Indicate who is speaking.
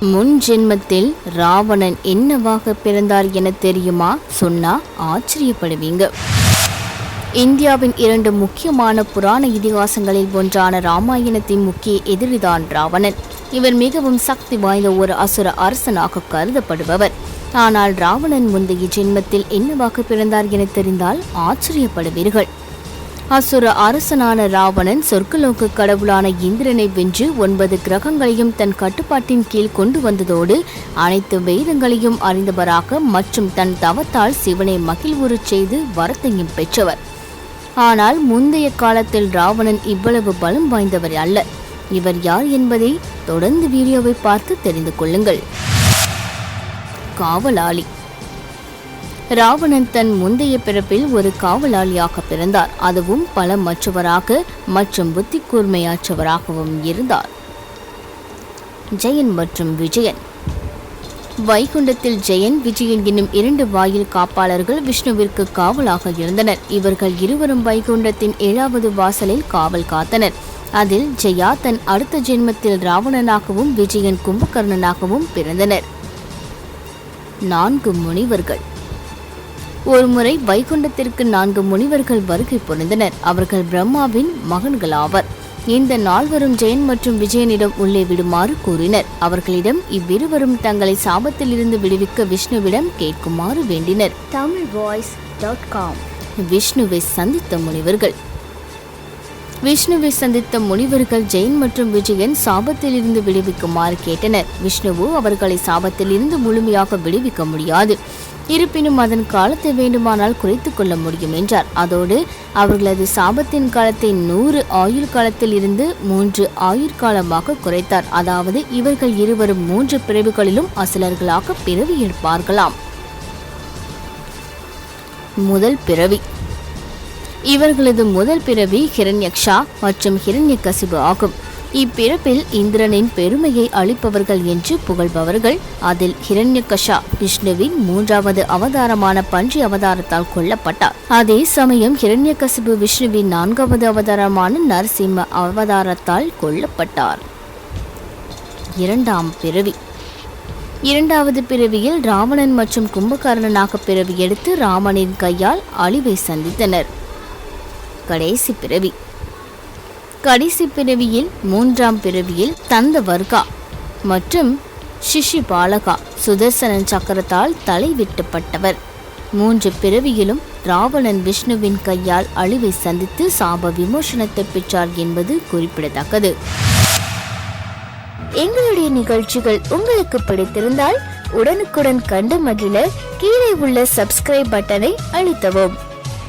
Speaker 1: முன் ஜென்மத்தில் ராவணன் என்னவாக பிறந்தார் என தெரியுமா? சொன்னா ஆச்சரியப்படுவீங்க. இந்தியாவின் இரண்டு முக்கியமான புராண இதிகாசங்களில் ஒன்றான ராமாயணத்தின் முக்கிய எதிரிதான் ராவணன். இவர் மிகவும் சக்தி வாய்ந்த ஒரு அசுர அரசனாக கருதப்படுபவர். ஆனால் ராவணன் முந்தைய ஜென்மத்தில் என்னவாக பிறந்தார் என தெரிந்தால் ஆச்சரியப்படுவீர்கள். அசுர அரசனான ராவணன் சொர்க்கலோக்கு கடவுளான இந்திரனை வென்று ஒன்பது கிரகங்களையும் தன் கட்டுப்பாட்டின் கீழ் கொண்டு வந்ததோடு அனைத்து வேதங்களையும் அறிந்தவராக மற்றும் தன் தவத்தால் சிவனை மகிழ்வுறச் செய்து வரத்தையும் பெற்றவர். ஆனால் முந்தைய காலத்தில் ராவணன் இவ்வளவு பலம் வாய்ந்தவர் அல்ல. இவர் யார் என்பதை தொடர்ந்து வீடியோவை பார்த்து தெரிந்து கொள்ளுங்கள். காவலாளி ராவணன் தன் முந்தைய பிறப்பில் ஒரு காவலாளியாக பிறந்தார். அதுவும் பலமற்றவராக மற்றும் புத்தி கூர்மையாற்றவராகவும் இருந்தார். ஜெயன் மற்றும் விஜயன். வைகுண்டத்தில் ஜெயன் விஜயன் என்னும் இரண்டு வாயில் காப்பாளர்கள் விஷ்ணுவிற்கு காவலாக இருந்தனர். இவர்கள் இருவரும் வைகுண்டத்தின் ஏழாவது வாசலில் காவல் காத்தனர். அதில் ஜெயா தன் அடுத்த ஜென்மத்தில் ராவணனாகவும் விஜயன் கும்பகர்ணனாகவும் பிறந்தனர். நான்கு முனிவர்கள். ஒருமுறை வைகுண்டத்திற்கு நான்கு முனிவர்கள் வருகை புரிந்தனர். அவர்கள் பிரம்மாவின் மகன்களாவர். இந்த நால்வரும் ஜெயன் மற்றும் விஜயனிடம் உள்ளே விடுமாறு கூறினர். அவர்களிடம் இவ்விருவரும் தங்களை சாபத்தில் இருந்து விடுவிக்க விஷ்ணுவிடம் கேட்குமாறு வேண்டினர். Tamil voice dot com. விஷ்ணுவை சந்தித்த முனிவர்கள். விஷ்ணுவை சந்தித்த முனிவர்கள் ஜெயின் மற்றும் விஜயன் சாபத்தில் இருந்து விடுவிக்குமாறு கேட்டனர். விஷ்ணுவோ அவர்களை சாபத்தில் இருந்து முழுமையாக விடுவிக்க முடியாது. இருப்பினும் அதன் காலத்தை வேண்டுமானால் குறைத்து கொள்ள முடியும் என்றார். அதோடு அவர்களது சாபத்தின் காலத்தை நூறு ஆயுள் காலத்தில் இருந்து மூன்று ஆயுட்காலமாக குறைத்தார். அதாவது இவர்கள் இருவரும் மூன்று பிரிவுகளிலும் அசலர்களாக பிறவி எடுப்பார்களாம். முதல் பிறவி. இவர்களது முதல் பிறவி ஹிரண்யக்ஷா மற்றும் ஹிரண்யகசிபு ஆகும். இப்பிறப்பில் இந்திரனின் பெருமையை அளிப்பவர்கள் என்று புகழ்பவர்கள் அதில் ஹிரண்யகஷா விஷ்ணுவின் மூன்றாவது அவதாரமான பன்றி அவதாரத்தால் கொல்லப்பட்டார். அதே சமயம் ஹிரண்யகசிபு விஷ்ணுவின் நான்காவது அவதாரமான நரசிம்ம அவதாரத்தால் கொல்லப்பட்டார். இரண்டாம் பிறவி. இரண்டாவது பிறவியில் ராவணன் மற்றும் கும்பகர்ணனாக பிறவி எடுத்து ராமனின் கையால் அழிவை சந்தித்தனர். கடைசி பிறவி. கடைசி பிறவியில் மூன்றாம் பிறவியில் தந்த வர்கா மற்றும் சிஷி பாலகா சுதர்சனன் சக்கரத்தால் தலை வெட்டப்பட்டவர் மூன்று பிறவியிலும் ராவணன் விஷ்ணுவின் கையால் அழிவை சந்தித்து சாப விமோசனத்தை பெற்றார் என்பது குறிப்பிடத்தக்கது. எங்களுடைய நிகழ்ச்சிகள் உங்களுக்கு பிடித்திருந்தால் உடனுக்குடன் கண்டு மகிழ கீழே உள்ள சப்ஸ்கிரைப் பட்டனை அழுத்தவும்.